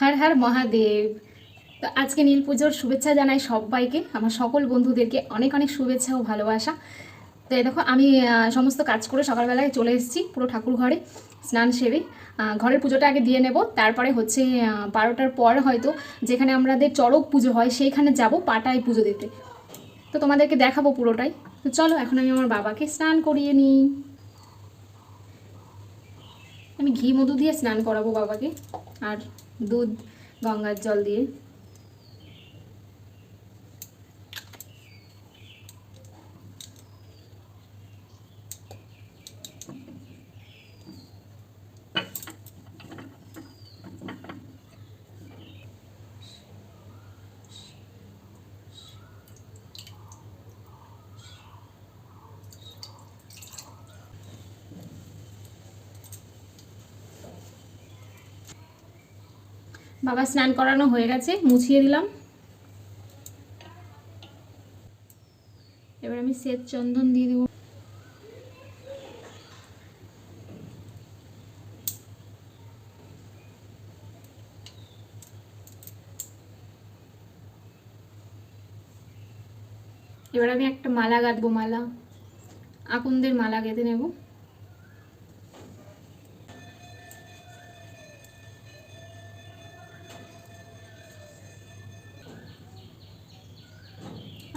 হর হর মহাদেব। তো আজকে নীল পুজোর শুভেচ্ছা জানাই সবাইকে, আমার সকল বন্ধুদেরকে অনেক অনেক শুভেচ্ছা ও ভালোবাসা। তো দেখো, আমি সমস্ত কাজ করে সকালবেলায় চলে এসেছি পুরো ঠাকুর ঘরে স্নান সেরে। ঘরের পুজোটা আগে দিয়ে নেব, তারপরে হচ্ছে বারোটার পর হয়তো যেখানে আমাদের চড়ক পুজো হয় সেইখানে যাব পাটায় পুজো দিতে। তো তোমাদেরকে দেখাবো পুরোটাই। তো চলো, এখন আমি আমার বাবাকে স্নান করিয়ে নিই। আমি ঘি মধু দিয়ে স্নান করাবো বাবাকে, আর দুধ গঙ্গার জল দিয়ে। বাবা স্নান করানো হয়ে গেছে, মুছিয়ে দিলাম। এবার আমি শ্বেত চন্দন দিয়ে দেবো। এবার আমি একটা মালা গাঁথবো মালা। আকন্দের মালা গেঁথে নেব।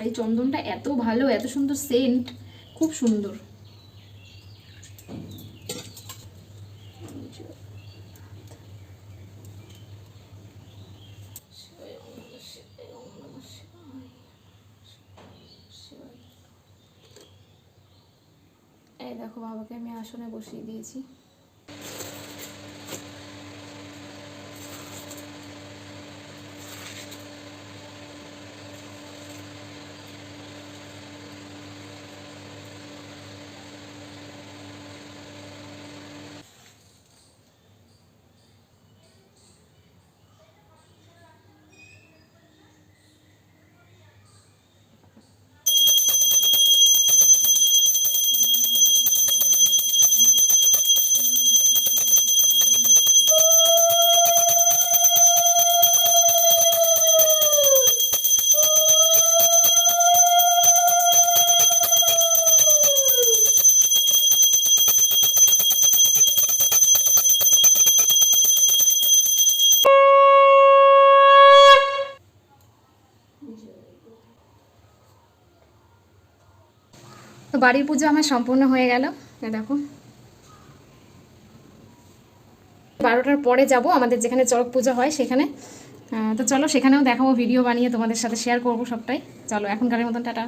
আর এই চন্দনটা এত ভালো, এত সুন্দর সেন্ট খুব সুন্দর। দেখো বাবাকে আমি আসনে বসিয়ে দিয়েছি। তো বাড়ির পুজো আমার সম্পূর্ণ হয়ে গেল। দেখো। বারোটার পরে যাব, আমাদের যেখানে চড়ক পুজো হয় সেখানে। তো চলো সেখানেও দেখাবো ভিডিও বানিয়ে তোমাদের সাথে শেয়ার করব সবটাই। চলো, এখনকারের মতন, টাটা।